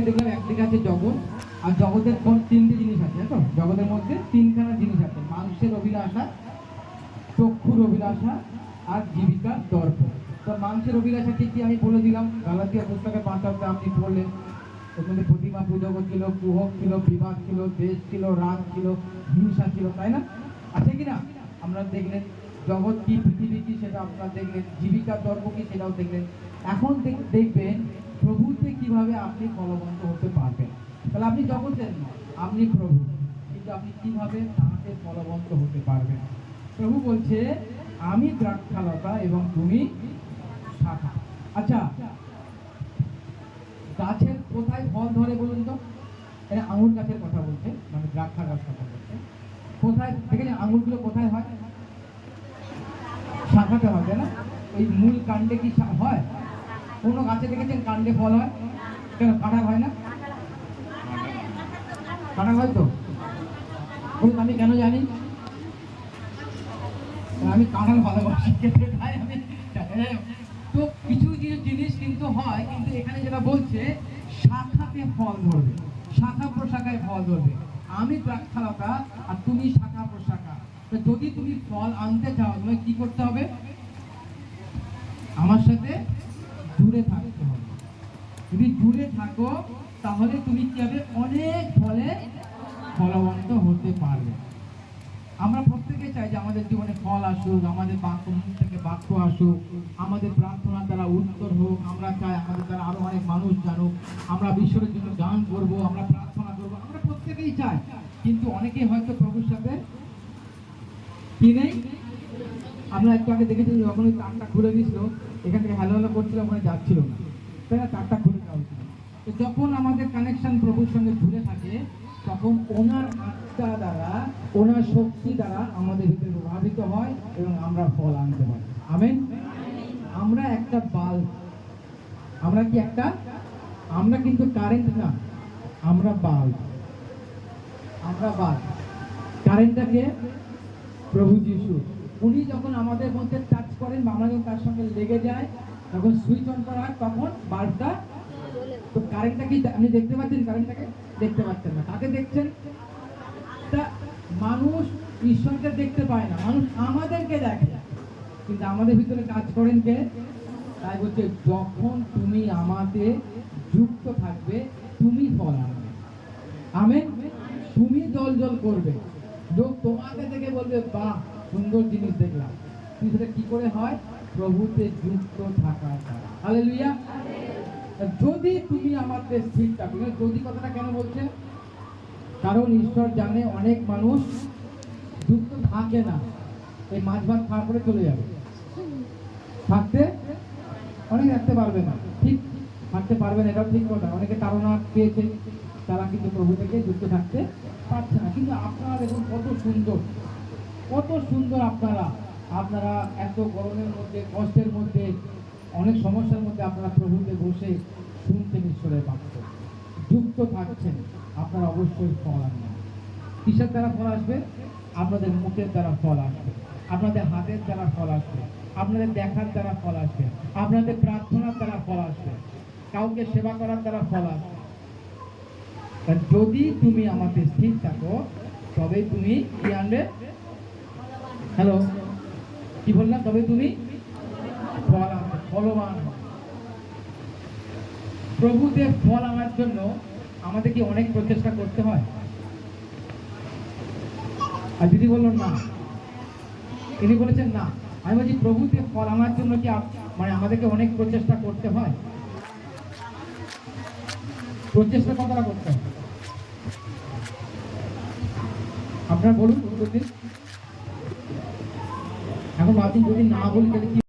দেখলাম একদিকে আছে জগৎ, আর জগতের কোন তিনটে জিনিস আছে তো জগতের মধ্যে তিনখানা জিনিস আছে মাংসের অভিলাষা, চক্ষুর অভিলাষা, আর জীবিকার দর্প। তো মাংসের অভিলাষা কি কি আমি বলে দিলাম? গালাতিয়া পুস্তকের পাঁচাতে আপনি পড়লেন, ওখানে প্রতিমা পূজক ছিল কুহক ছিল, বিবাদ ছিল, দেশ ছিল রাগ ছিল, হিংসা ছিল, তাই না? আছে কি না? আমরা দেখলেন জগৎ কি, পৃথিবী কি, সেটা আপনারা দেখলেন, জীবিকার দর্প কি, সেটাও দেখলেন। এখন দেখ- দেখবেন প্রভুতে কীভাবে আপনি ফলবন্ত হতে পারবেন? তাহলে আপনি জগতের নয় আপনি প্রভু। কিন্তু আপনি কীভাবে তাহাতে ফলবন্ত হতে পারবেন? প্রভু বলছে, আমি দ্রাক্ষালতা এবং তুমি শাখা। আচ্ছা গাছের কোথায় ফল ধরে বলুন তো? এটা আঙুর গাছের কথা বলছে মানে দ্রাক্ষা গাছ কথা বলছে। কোথায় দেখেছেন আঙুরগুলো কোথায় হয়? শাখাতে হয় না? ওই মূল কাণ্ডে কি হয়? কোনো গাছে দেখেছেন কাণ্ডে ফল হয়? কেন কাঁটা হয় না? কাঁটা হয় তো? বলুন, আমি কেন জানি? আমি কাঁঠাল ভালোবাসি আমি তো কিছু কিছু জিনিস কিন্তু হয়, কিন্তু এখানে যেটা বলছে শাখাতে ফল ধরবে, শাখা প্রশাখায় ফল ধরবে। আমি দ্রাক্ষালতা আর তুমি শাখা প্রশাখা তো যদি তুমি ফল আনতে চাও, তোমায় কি করতে হবে? আমার সাথে জুড়ে থাকতে হবে। যদি জুড়ে থাকো, তাহলে তুমি কি হবে? অনেক ফলে ফলবন্ত হতে পারবে। আমরা প্রত্যেকে চাই যে আমাদের জীবনে ফল আসুক, আমাদের বাক্য থেকে বাক্য আসুক, আমাদের প্রার্থনা দ্বারা উত্তর হোক, আমরা চাই আমাদের দ্বারা আরও অনেক মানুষ জানুক, আমরা বিশ্বের জন্য গান করব, আমরা প্রার্থনা করব, আমরা প্রত্যেকেই চাই। কিন্তু অনেকেই হয়তো প্রভুর সাথে কি নেই? আমরা একটু আগে দেখেছি যখন ওই তারটা খুলে দিয়েছিল, এখান থেকে হ্যালো হ্যালো করছিল ওখানে যাচ্ছিল না। তাই না, তারটা খুলে দেওয়া হয়েছিল। তো যখন আমাদের কানেকশন প্রভুর সঙ্গে জুড়ে থাকে, তখন ওনার আত্মা দ্বারা, ওনার শক্তি দ্বারা আমাদের ভিতরে প্রভাবিত হয় এবং আমরা ফল আনতে পারি। আমেন? আমরা একটা বাল আমরা কি একটা? আমরা কিন্তু কারেন্ট না, আমরা বাল আমরা বাল কারেন্টটাকে প্রভু যিশু। উনি যখন আমাদের মধ্যে টাচ করেন বা আমরা যখন তার সঙ্গে লেগে যায়, তখন সুইচ অন করা হয় তখন বাল্বটা তো কারেন্টটা কি আপনি দেখতে পাচ্ছেন কারেন্টটাকে দেখতে পাচ্ছেন না। কাকে দেখছেন? তা মানুষ ঈশ্বরকে দেখতে পায় না। মানুষ আমাদেরকে দেখে। কিন্তু আমাদের ভিতরে কাজ করেন কে? তাই বলছে, যখন তুমি আমাতে যুক্ত থাকবে, তুমি ফল আনবে। আমেন? তুমি জল জল করবে। লোক তোমাকে দেখে বলবে, বাহ সুন্দর জিনিস দেখলাম। কিন্তু সেটা কি করে হয়? প্রভুতে যুক্ত থাকার দ্বারা। হালেলুয়া যদি তুমি আমাদের স্থির থাকো এখানে যদি কথাটা কেন বলছে? কারণ ঈশ্বর জানে অনেক মানুষ যুক্ত থাকে না। এই মাছ ভাত খাওয়ার পরে চলে যাবে। থাকতে অনেকে থাকতে পারবে না। ঠিক থাকতে পারবে না, এটাও ঠিক কথা। অনেকে তারা পেয়েছে, তারা কিন্তু প্রভু থেকে যুক্ত থাকতে পারছে না। কিন্তু আপনারা দেখুন কত সুন্দর। কত সুন্দর আপনারা আপনারা এত গরমের মধ্যে, কষ্টের মধ্যে, অনেক সমস্যার মধ্যে আপনারা প্রভুতে বসে শুনছেন ঈশ্বরের বাক্য যুক্ত থাকছেন, আপনারা অবশ্যই ফল আনবেন। কিসের দ্বারা ফল আসবে? আপনাদের মুখের দ্বারা ফল আসবে। আপনাদের হাতের দ্বারা ফল আসবে। আপনাদের দেখার দ্বারা ফল আসবে। আপনাদের প্রার্থনার দ্বারা ফল আসবে। কাউকে সেবা করার দ্বারা ফল আসবে। যদি তুমি আমাকে স্থির থাকো তবে তুমি কি আনবে? হ্যালো, কি বললাম তবে তুমি? ফলবান। প্রভুতে ফল আনার জন্য আমাদের কি অনেক প্রচেষ্টা করতে হয়। আর দিদি বলল না, তিনি বলেছেন না। আমি বলছি প্রভুতে ফল আনার জন্য কি মানে আমাদেরকে অনেক প্রচেষ্টা করতে হয়? প্রচেষ্টা কতটা করতে হয়? আপনারা বলুন এখন ভাবছেন যদি না বলি তাহলে কি